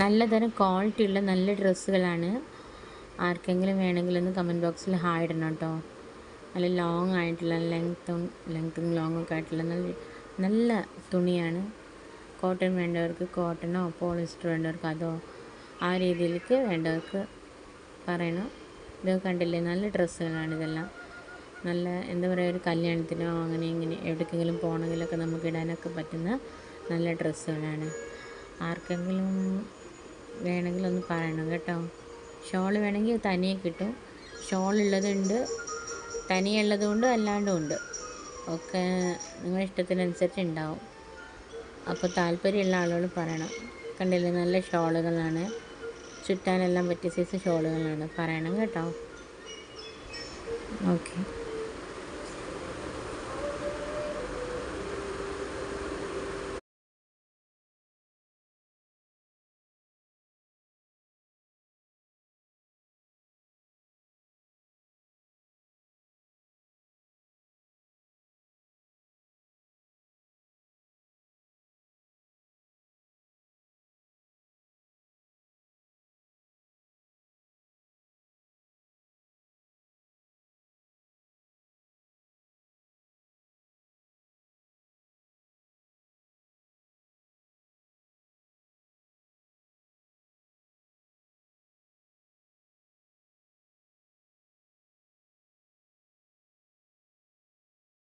നല്ലതരം quality ഉള്ള നല്ല ഡ്രസ്സുകളാണ്. ആർക്കെങ്കിലും വേണമെങ്കിൽ ഒന്ന് കമന്റ് ബോക്സിൽ ഹായ് ഇടണം കേട്ടോ നല്ല ലോങ് ആയിട്ടുള്ള ലെങ്ത്തും ലെങ്ത്തും ലോങ്ങും ഒക്കെ ആയിട്ടുള്ള നല്ല നല്ല തുണിയാണ്. കോട്ടൺ വേണ്ടവർക്ക് കോട്ടണോ പോളിസ്റ്റർ വേണ്ടവർക്ക് അതോ ആ രീതിയിലേക്ക് വേണ്ടവർക്ക് പറയണം. ഇത് കണ്ടില്ലേ? നല്ല ഡ്രസ്സുകളാണ് ഇതെല്ലാം. നല്ല എന്താ പറയുക ഒരു കല്യാണത്തിനോ അങ്ങനെ ഇങ്ങനെ എവിടേക്കെങ്കിലും പോകണമെങ്കിലൊക്കെ നമുക്ക് ഇടാനൊക്കെ പറ്റുന്ന നല്ല ഡ്രസ്സുകളാണ്. ആർക്കെങ്കിലും വേണമെങ്കിൽ ഒന്ന് പറയണം കേട്ടോ. ഷോൾ വേണമെങ്കിൽ തനിയെ കിട്ടും. ഷോൾ ഉള്ളതുണ്ട് തനിയെ അല്ലാണ്ടും ഉണ്ട് ഒക്കെ നിങ്ങളുടെ ഇഷ്ടത്തിനനുസരിച്ച് ഉണ്ടാവും. അപ്പോൾ താല്പര്യമുള്ള ആളുകൾ പറയണം. കണ്ടില്ലേ നല്ല ഷോളുകളാണ്. ചുറ്റാനെല്ലാം പറ്റിയ സൈസ് ഷോളുകളാണ്. പറയണം കേട്ടോ. ഓക്കെ.